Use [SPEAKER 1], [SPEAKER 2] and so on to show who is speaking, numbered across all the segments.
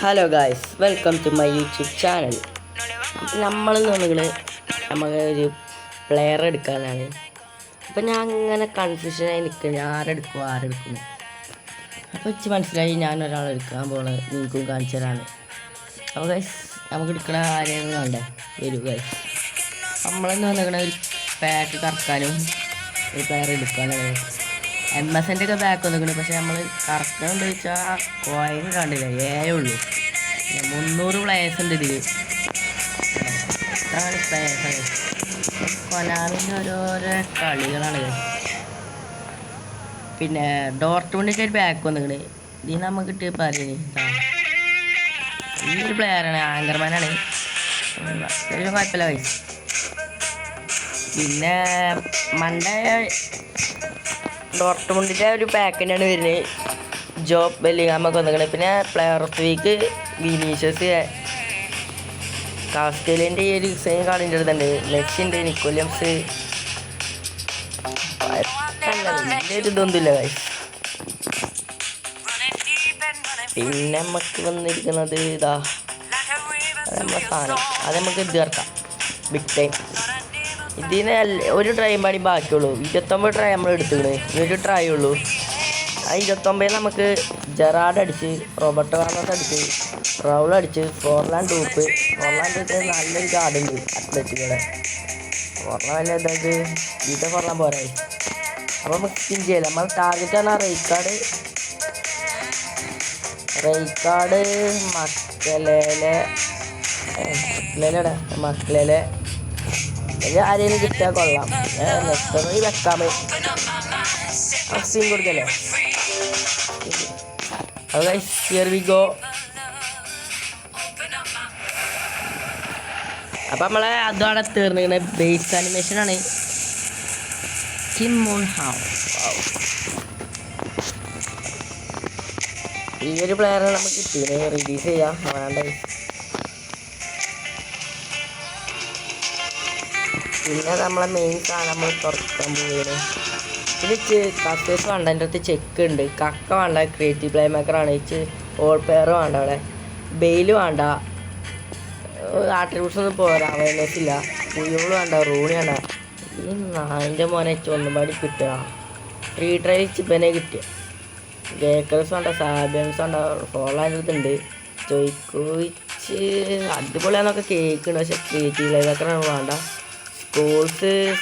[SPEAKER 1] Hello guys welcome to my YouTube channel നമ്മൾ നിങ്ങൾ നമുക്ക് ഒരു പ്ലെയർ എടുക്കാനാണ്. അപ്പം ഞാൻ അങ്ങനെ കൺഫ്യൂഷനായി നിൽക്കുന്നു ആരെടുക്കും ആരെടുക്കും അപ്പോൾ ഇച്ചിരി മനസ്സിലായി ഞാൻ ഒരാൾ എടുക്കാൻ പോണത് നിങ്ങൾക്കും കാണിച്ചു തരാണ് അപ്പോൾ ഗൈസ് നമുക്ക് എടുക്കണ ആരെയാണ് വേണ്ടേ വരൂ ഗൈസ് നമ്മളെന്ന് പറഞ്ഞിരിക്കണ ഒരു പാക്ക് കറക്കാനും ഒരു പ്ലെയർ എടുക്കാനാണ് എം എസ് എന്റെ ഒക്കെ ബാക്ക് വന്നിക്കണ് പക്ഷെ നമ്മൾ കറക്റ്റ് എന്ന് ചോദിച്ചാൽ കോയിൻ കണ്ടില്ല? ഏഴേ ഉള്ളൂ. പിന്നെ മുന്നൂറ് പ്ലേയേഴ്സ് ഉണ്ട് ഇതിൽ എത്രയാണ് പ്ലേയേഴ്സ് കൊനാമിന്റെ ഓരോരോ കളികളാണ്. പിന്നെ ഡോർട്ടുണ്ടിന്റെ ഒരു ബാക്ക് വന്നിക്കണ് ഇതിൽ നമുക്ക് കിട്ടിയ പറയുന്നത് ഈ ഒരു പ്ലെയറാണ് ആങ്കർമാനാണ് അത്യാവശ്യം കുഴപ്പമില്ല പിന്നെ മണ്ടേ ഡോർട്ട്മുണ്ടിന്റെ ഒരു പാക്കിനാണ് വരുന്നത് ജോബ് ബെല്ലിങ്ങാമൊക്കെ വന്നിരിക്കുന്നത് പിന്നെ പ്ലെയർ ഓഫ് വീക്ക് വിനീഷ്യസ് കാസ്റ്റേലിന്റെ ഈ ഒരു സെയിം കാർഡിന്റെ അടുത്തുണ്ട്. ലക്ഷ്യന്റെ നിക്കോലിയംസ് വലിയൊരു ഇതൊന്നുമില്ല guys. പിന്നെ നമുക്ക് വന്നിരിക്കുന്നത് ഇതാ അത് നമ്മളെ സാധനം. അത് നമുക്ക് ഇത് ചേർക്കാം. ബിഗ് ടൈം ഇതിന് ഒരു ട്രൈയും പാടി ബാക്കിയുള്ളൂ. ഇരുപത്തൊമ്പത് ട്രൈ നമ്മൾ എടുത്തുക്കണ്. ഒരു ട്രൈ ഉള്ളൂ. ആ ഇരുപത്തൊമ്പതിൽ നമുക്ക് ജെറാഡ് അടിച്ച് റോബർട്ട് കാർണസ് അടിച്ച് റൗൾ അടിച്ച് ഫോർലാൻഡ് ഡൂപ്പ് ഫോർലാൻഡ് ടൂപ്പ് നല്ലൊരു കാർഡുണ്ട് അത്ലറ്റിക്കുടെ. ഫോർലാൻഡ് അതായത് ഇത്? ഫോർലാൻ പോരായി. അപ്പോൾ നമുക്ക് സ്കിൻ ചെയ്യില്ല നമ്മൾ ടാർഗറ്റ് ആണ് റേറ്റ് കാർഡ് മക്കളേലെ. മക്കളേലെ മക്കളേലെ. ഇത് ആരെയും കിട്ടിയാൽ കൊള്ളാം. നെക്സ്റ്റ് വെക്കാമേ. സീൻ കൊടുക്കല്ലേ? അത് ഹിയർ വി ഗോ അപ്പം നമ്മളെ അതവിടെ തീർന്നിങ്ങനെ ബേസ് ആനിമേഷനാണ് കിം മോൺ ഹാവ് ഈ ഒരു പ്ലെയറെ നമുക്ക് കിട്ടിയത് റിലീസ് ചെയ്യാം. വേണ്ട പിന്നെ നമ്മളെ മെയിൻ സാധനം നമ്മൾ തുറക്കാൻ പോകുന്നത് ഇത് കത്തേഴ്സ് വേണ്ട എന്റെ അടുത്ത് ചെക്ക് ഉണ്ട്. കക്ക വേണ്ട ക്രിയേറ്റീവ് പ്ലേ മേക്കറാണ് ഇച്ച് ഓൾ പെയർ വേണ്ട അവിടെ. ബെയിൽ വേണ്ട. ആട്രിബ്യൂട്ട്സ് ഒന്നും പോരാ അവയർനെസ് ഇല്ല. പുയോൾ വേണ്ട റൂണി വേണ്ട. ഈ നാലിന്റെ മോനെ ഒന്നും പാടി കിട്ടുക. ട്രീ ട്രൈ ചിപ്പനെ കിട്ടിയ ബേക്കേഴ്സ് വേണ്ട സാബിയൻസ് വേണ്ട ഫോളാന്റെ അടുത്തുണ്ട് ചോയ്ക്കോയിച്ച് അടിപൊളിയാന്നൊക്കെ കേൾക്കുന്നുണ്ട് പക്ഷെ ക്രിയേറ്റീവ് പ്ലേ മേക്കറാണ് വേണ്ട. സ്കൂൾസ്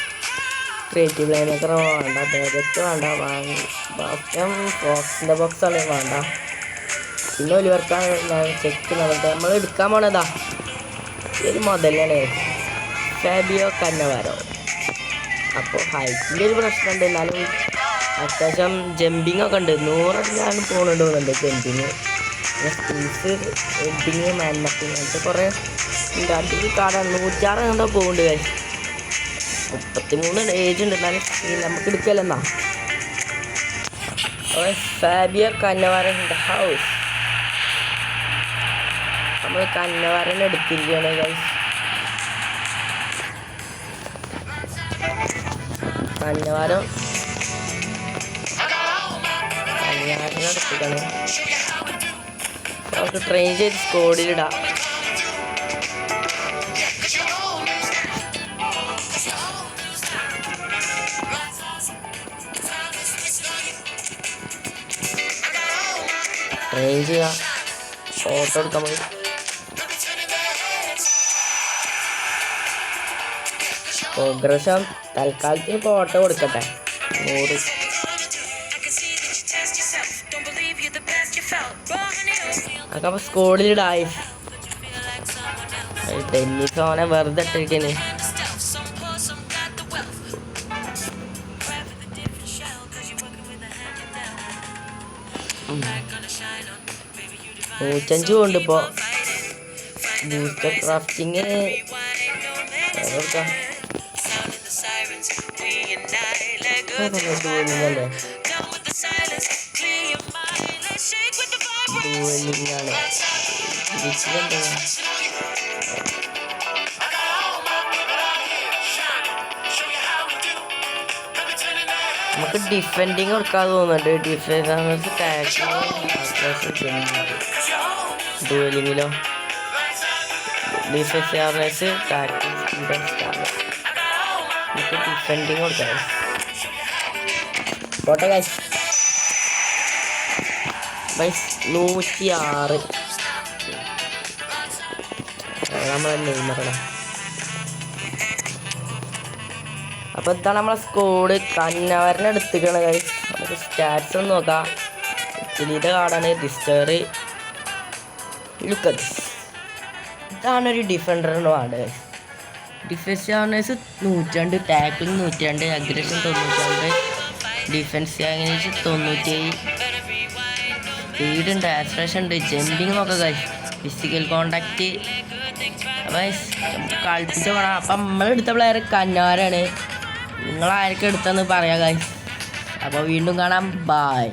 [SPEAKER 1] ക്രിയേറ്റീവ് ലൈൻ മേക്കർ വേണ്ട. ബേഗത്ത് വേണ്ട. വാങ്ങി. ബാസ്റ്റം ബോക്സിന്റെ ബോക്സ് ആണ് വേണ്ട. പിന്നെ ഒലിവർക്കാണ് ചെക്ക് നടന്നത് നമ്മൾ എടുക്കാൻ പോണതാ. ഒരു മുതലാണ്. ഫാബിയോ കന്നവാരോ അപ്പോൾ ഹൈറ്റിന്റെ ഒരു പ്രശ്നമുണ്ട് എന്നാലും അത്യാവശ്യം ജമ്പിങ് ഒക്കെ ഉണ്ട്. നൂറൊക്കെ ഞാൻ പോകുന്നുണ്ട് തോന്നുന്നുണ്ട് ജമ്പിങ് സ്പീസ് ജമ്പിങ് മാൻ മാൻമക്കിങ് അങ്ങനത്തെ കുറേ ഉണ്ട് കാടാണ്. നൂറ്റാറ് എന്തോ പോകുന്നുണ്ട് guys. മുപ്പത്തിമൂന്ന് ഏജ് ഉണ്ട്. എന്നാലും നമുക്ക് എടുക്കലെന്നാ. ഫാബിയ കന്നവാരൻ ഹൗസ് നമ്മൾ കന്നവാരൻ എടുത്തിരിക്കുകയാണ് ഗൈസ് കന്നവാരം. കന്നവാരൻ എടുത്തിട്ടാണ് നമുക്ക് ട്രെയിൻ ചെയ്ത് സ്കോഡിലിടാം ട്രെയിൻ ചെയ്യാം. ഫോട്ടോ എടുക്കാൻ പോയി പ്രോഗ്രഷൻ തൽക്കാലത്തിന് ഫോട്ടോ കൊടുക്കട്ടെ. നൂറ്. അതൊക്കെ അപ്പൊ സ്കോഡിലിടായി ടെന്നീസ് ഓനെ വെറുതെ ഇട്ടിരിക്കണ് നൂറ്റഞ്ച് കൊണ്ട് ഇപ്പോൾ ബൂസ്റ്റർ ക്രാഫ്റ്റിങ് ഡുവലിംഗല്ലേ ഡുവലിംഗ് ആണ് നമുക്ക് ഡിഫെൻഡിങ് കൊടുക്കാതെ തോന്നുന്നുണ്ട്. ഡിഫൻസ് ഡുവലിങ്ങിലോ ഡിഫൻസ് ഡിഫൻസ് നമുക്ക് ഡിഫെൻഡിങ് കൊടുക്കാം. പോട്ടെ ഗൈസ് ഗൈസ് നൂറ്റി ആറ് നമ്മളെ നെയ്മറണം അപ്പോൾ ഇതാണ് നമ്മളെ സ്കോഡ് കന്നവരനെ എടുത്തിക്കണത് നമുക്ക് സ്റ്റാറ്റ്സ് ഒന്ന് നോക്കാം. ഇറ്റലിയുടെ കാർഡാണ് ഡിസ്റ്ററി ലുക്കസ് ഇതാണ് ഒരു ഡിഫൻഡറിന്റെ വാർഡ്. ഡിഫൻസ് ചാർണേഴ്സ് നൂറ്റാണ്ട് ടാക്ലിംഗ് നൂറ്റാണ്ട് അഗ്രഷൻ തൊണ്ണൂറ്റാണ്ട് ഡിഫൻസ് ചാർണേഴ്സ് തൊണ്ണൂറ്റേഴ് സ്പീഡുണ്ട് ആക്സ്പ്രഷൻ ഉണ്ട് ജമ്പിങ് നോക്കുക ഫിസിക്കൽ കോണ്ടാക്റ്റ് അപ്പം കളിപ്പിച്ച വേണം അപ്പം നമ്മളെടുത്ത പ്ലെയർ കന്നാരാണ് നിങ്ങൾ ആരൊക്കെ എടുത്തെന്ന് പറയാം അപ്പോൾ വീണ്ടും കാണാം. ബായ്